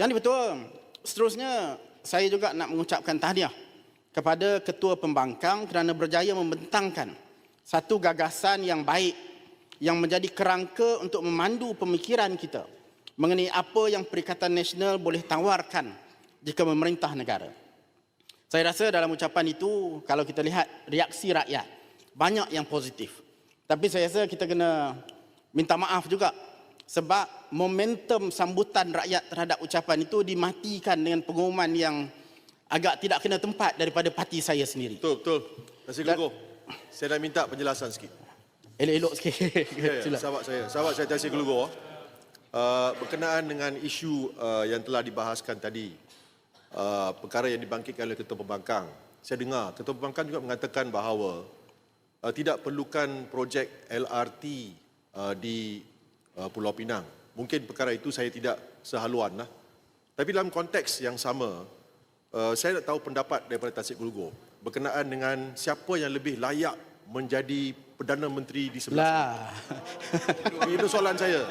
Yang ini betul. Seterusnya, saya juga nak mengucapkan tahniah kepada Ketua Pembangkang kerana berjaya membentangkan satu gagasan yang baik yang menjadi kerangka untuk memandu pemikiran kita mengenai apa yang Perikatan Nasional boleh tawarkan jika memerintah negara. Saya rasa dalam ucapan itu, kalau kita lihat reaksi rakyat, banyak yang positif. Tapi saya rasa kita kena minta maaf juga sebab momentum sambutan rakyat terhadap ucapan itu dimatikan dengan pengumuman yang agak tidak kena tempat daripada parti saya sendiri. Betul, betul. Nasi Dan- Glugo. Saya nak minta penjelasan sikit. Elok-elok sikit. Ya, ya, sahabat saya, sahabat saya Nasi Glugo. Uh, berkenaan dengan isu uh, yang telah dibahaskan tadi, uh, perkara yang dibangkitkan oleh Ketua Pembangkang. Saya dengar Ketua Pembangkang juga mengatakan bahawa uh, tidak perlukan projek LRT uh, di uh, Pulau Pinang. Mungkin perkara itu saya tidak sehaluan lah. Tapi dalam konteks yang sama, uh, saya nak tahu pendapat daripada Tasik Gulugo berkenaan dengan siapa yang lebih layak menjadi Perdana Menteri di sebelah Lah. sini. Itu soalan saya.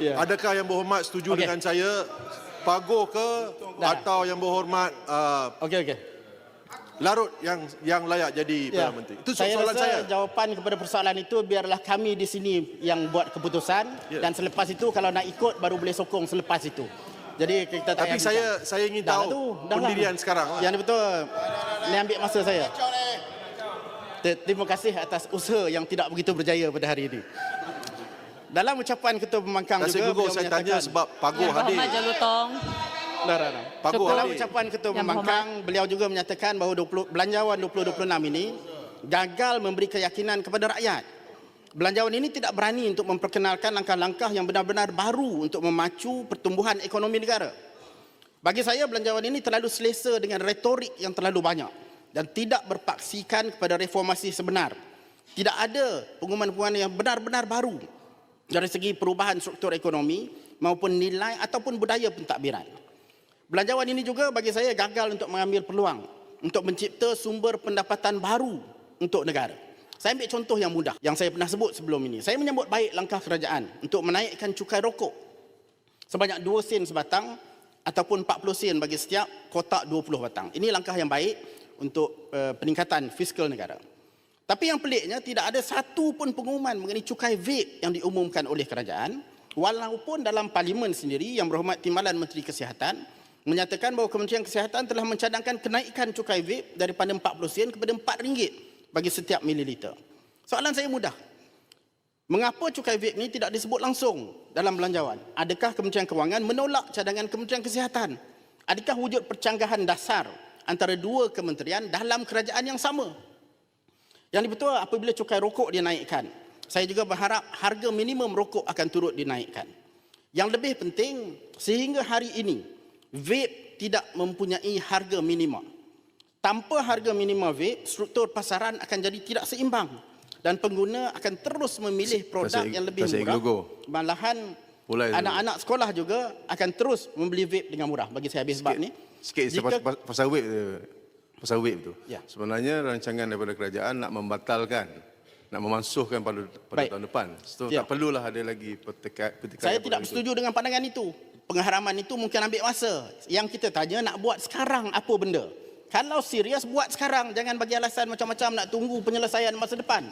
ya. Adakah yang berhormat setuju Okey. dengan saya Pagoh ke Dah. atau yang berhormat uh, Okey, okey. Larut yang yang layak jadi Ya. Perdana Menteri? Itu saya soalan rasa saya. jawapan kepada persoalan itu biarlah kami di sini yang buat keputusan Ya. dan selepas itu kalau nak ikut baru boleh sokong selepas itu. Jadi kita tak Tapi saya bincang. saya ingin Dah tahu tu, dah lah. pendirian sekarang. lah. Yang betul. Ni ambil masa saya. Te- Terima kasih atas usaha yang tidak begitu berjaya pada hari ini. Dalam ucapan Ketua Pembangkang Tasik juga beliau saya tanya sebab Pagoh Yang hadir. Jalutong. Dah. Pagoh Dalam hadir. ucapan Ketua Yang Pembangkang, beliau juga menyatakan bahawa 20, belanjawan 2026 ini gagal memberi keyakinan kepada rakyat. Belanjawan ini tidak berani untuk memperkenalkan langkah-langkah yang benar-benar baru untuk memacu pertumbuhan ekonomi negara. Bagi saya, belanjawan ini terlalu selesa dengan retorik yang terlalu banyak dan tidak berpaksikan kepada reformasi sebenar. Tidak ada pengumuman-pengumuman yang benar-benar baru dari segi perubahan struktur ekonomi maupun nilai ataupun budaya pentadbiran. Belanjawan ini juga bagi saya gagal untuk mengambil peluang untuk mencipta sumber pendapatan baru untuk negara. Saya ambil contoh yang mudah yang saya pernah sebut sebelum ini. Saya menyambut baik langkah kerajaan untuk menaikkan cukai rokok sebanyak 2 sen sebatang ataupun 40 sen bagi setiap kotak 20 batang. Ini langkah yang baik untuk uh, peningkatan fiskal negara. Tapi yang peliknya tidak ada satu pun pengumuman mengenai cukai vape yang diumumkan oleh kerajaan walaupun dalam parlimen sendiri yang berhormat Timbalan Menteri Kesihatan menyatakan bahawa Kementerian Kesihatan telah mencadangkan kenaikan cukai vape daripada 40 sen kepada RM4 bagi setiap mililiter. Soalan saya mudah. Mengapa cukai vape ini tidak disebut langsung dalam belanjawan? Adakah Kementerian Kewangan menolak cadangan Kementerian Kesihatan? Adakah wujud percanggahan dasar antara dua kementerian dalam kerajaan yang sama? Yang betul apabila cukai rokok dinaikkan. Saya juga berharap harga minimum rokok akan turut dinaikkan. Yang lebih penting, sehingga hari ini, vape tidak mempunyai harga minimum. Tanpa harga minima vape, struktur pasaran akan jadi tidak seimbang dan pengguna akan terus memilih produk Tasik- yang lebih murah. Glugo. Malahan anak-anak sekolah juga akan terus membeli vape dengan murah bagi saya habis sebab ni. Sikit Jika- pasal, pasal web tu. Pasal web tu. Ya. Sebenarnya rancangan daripada kerajaan nak membatalkan nak memansuhkan pada pada Baik. tahun depan. So Ya. tak perlulah ada lagi petikai petikai Saya tidak setuju dengan pandangan itu. Pengharaman itu mungkin ambil masa. Yang kita tanya nak buat sekarang apa benda. Kalau serius buat sekarang. Jangan bagi alasan macam-macam nak tunggu penyelesaian masa depan.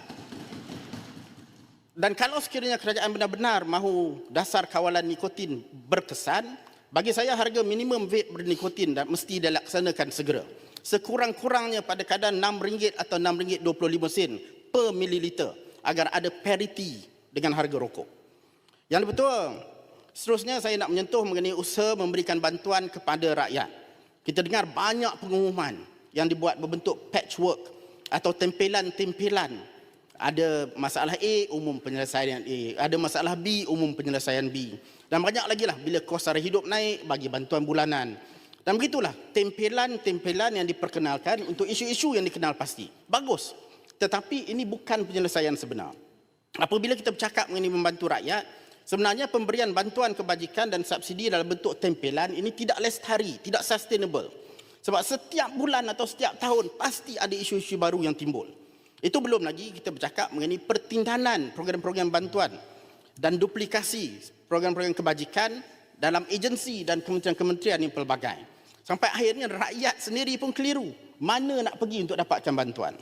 Dan kalau sekiranya kerajaan benar-benar mahu dasar kawalan nikotin berkesan, bagi saya harga minimum vape bernikotin dan mesti dilaksanakan segera. Sekurang-kurangnya pada kadar RM6 atau RM6.25 per mililiter agar ada parity dengan harga rokok. Yang betul, seterusnya saya nak menyentuh mengenai usaha memberikan bantuan kepada rakyat. Kita dengar banyak pengumuman yang dibuat berbentuk patchwork atau tempelan-tempelan. Ada masalah A, umum penyelesaian A. Ada masalah B, umum penyelesaian B. Dan banyak lagi lah bila kos sara hidup naik, bagi bantuan bulanan. Dan begitulah, tempelan-tempelan yang diperkenalkan untuk isu-isu yang dikenal pasti. Bagus. Tetapi ini bukan penyelesaian sebenar. Apabila kita bercakap mengenai membantu rakyat, sebenarnya pemberian bantuan kebajikan dan subsidi dalam bentuk tempelan ini tidak lestari, tidak sustainable. Sebab setiap bulan atau setiap tahun pasti ada isu-isu baru yang timbul. Itu belum lagi kita bercakap mengenai pertindanan program-program bantuan dan duplikasi program-program kebajikan dalam agensi dan kementerian-kementerian yang pelbagai. Sampai akhirnya rakyat sendiri pun keliru mana nak pergi untuk dapatkan bantuan.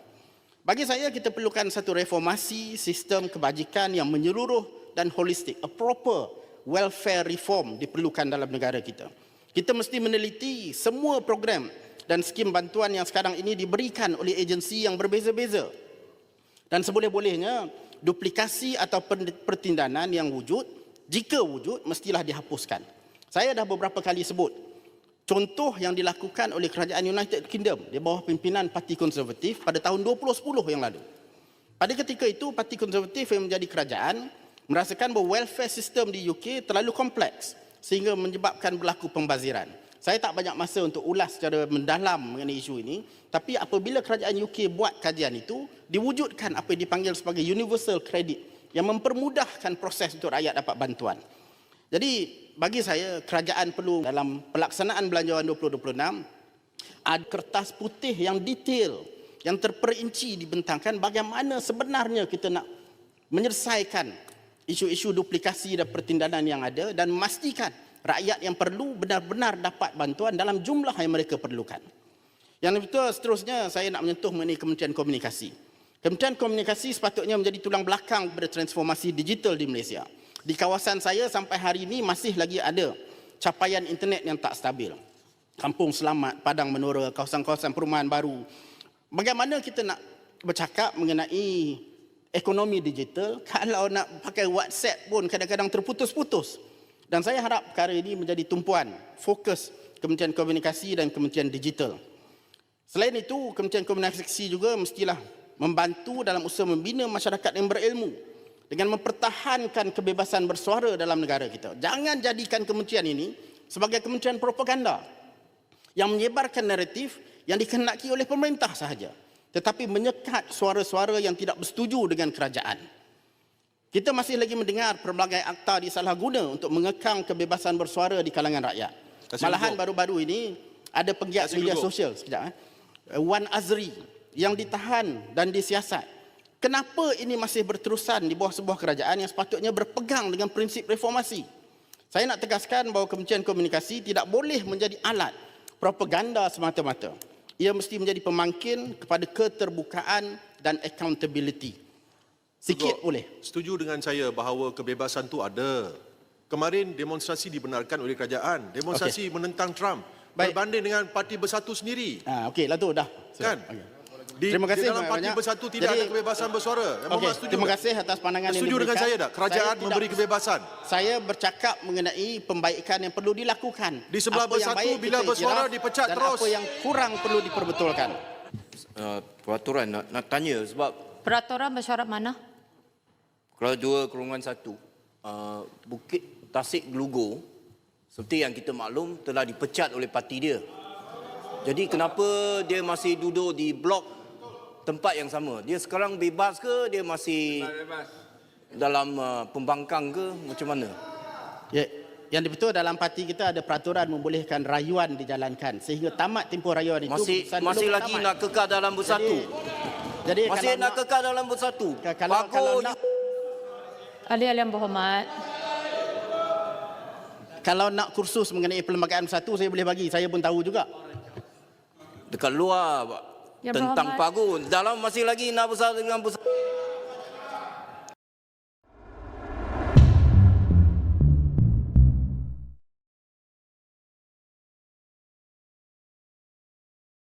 Bagi saya kita perlukan satu reformasi sistem kebajikan yang menyeluruh dan holistik. A proper welfare reform diperlukan dalam negara kita. Kita mesti meneliti semua program dan skim bantuan yang sekarang ini diberikan oleh agensi yang berbeza-beza. Dan seboleh-bolehnya duplikasi atau pertindanan yang wujud jika wujud mestilah dihapuskan. Saya dah beberapa kali sebut contoh yang dilakukan oleh kerajaan United Kingdom di bawah pimpinan Parti Konservatif pada tahun 2010 yang lalu. Pada ketika itu Parti Konservatif yang menjadi kerajaan merasakan bahawa welfare system di UK terlalu kompleks sehingga menyebabkan berlaku pembaziran. Saya tak banyak masa untuk ulas secara mendalam mengenai isu ini, tapi apabila kerajaan UK buat kajian itu, diwujudkan apa yang dipanggil sebagai universal credit yang mempermudahkan proses untuk rakyat dapat bantuan. Jadi bagi saya kerajaan perlu dalam pelaksanaan belanjawan 2026 ada kertas putih yang detail yang terperinci dibentangkan bagaimana sebenarnya kita nak menyelesaikan isu-isu duplikasi dan pertindanan yang ada dan memastikan rakyat yang perlu benar-benar dapat bantuan dalam jumlah yang mereka perlukan. Yang betul seterusnya saya nak menyentuh mengenai Kementerian Komunikasi. Kementerian Komunikasi sepatutnya menjadi tulang belakang pada transformasi digital di Malaysia. Di kawasan saya sampai hari ini masih lagi ada capaian internet yang tak stabil. Kampung Selamat, Padang Menora, kawasan-kawasan perumahan baru. Bagaimana kita nak bercakap mengenai ekonomi digital kalau nak pakai WhatsApp pun kadang-kadang terputus-putus. Dan saya harap perkara ini menjadi tumpuan fokus Kementerian Komunikasi dan Kementerian Digital. Selain itu, Kementerian Komunikasi juga mestilah membantu dalam usaha membina masyarakat yang berilmu dengan mempertahankan kebebasan bersuara dalam negara kita. Jangan jadikan kementerian ini sebagai kementerian propaganda yang menyebarkan naratif yang dikehendaki oleh pemerintah sahaja tetapi menyekat suara-suara yang tidak bersetuju dengan kerajaan. Kita masih lagi mendengar pelbagai akta disalah guna untuk mengekang kebebasan bersuara di kalangan rakyat. Kasih Malahan baru-baru ini ada penggiat Kasih media sosial sekejap eh. Wan Azri yang ditahan dan disiasat. Kenapa ini masih berterusan di bawah sebuah kerajaan yang sepatutnya berpegang dengan prinsip reformasi? Saya nak tegaskan bahawa Kementerian Komunikasi tidak boleh menjadi alat propaganda semata-mata. Ia mesti menjadi pemangkin kepada keterbukaan dan accountability. Sikit Hugo, boleh. Setuju dengan saya bahawa kebebasan tu ada. Kemarin demonstrasi dibenarkan oleh kerajaan. Demonstrasi menentang Trump. Baik. Berbanding dengan parti bersatu sendiri. Ah, okey lah tu dah. Kan? Okey. Di, Terima kasih di dalam parti bersatu tidak Jadi- ada kebebasan bersuara. Muhammad setuju terima tak? kasih atas pandangan yang Setuju dengan saya tak? Kerajaan Saya tidak- memberi kebebasan. Saya bercakap mengenai pembaikan yang perlu dilakukan. Di sebelah Apa bersatu, baik bila bersuara, dipecat dan terus. apa yang kurang perlu diperbetulkan. uh, peraturan nak, nak tanya sebab Peraturan bersyarat mana? kalau dua kurungan satu uh, Bukit Tasik Gelugo seperti yang kita maklum telah dipecat oleh parti dia. Jadi kenapa dia masih duduk di blok tempat yang sama? Dia sekarang bebas ke dia masih dalam uh, pembangkang ke macam mana? Ya, yang betul dalam parti kita ada peraturan membolehkan rayuan dijalankan sehingga tamat tempoh rayuan itu Masih masih lagi tamat. nak kekal dalam bersatu. Jadi Masih kalau nak kekal dalam bersatu. kalau kalau Bagus nak Ahli-ahli yang berhormat. kalau nak kursus mengenai perlembagaan satu saya boleh bagi saya pun tahu juga. dekat luar Yang tentang pagu dalam masih lagi nak bersatu dengan bersatu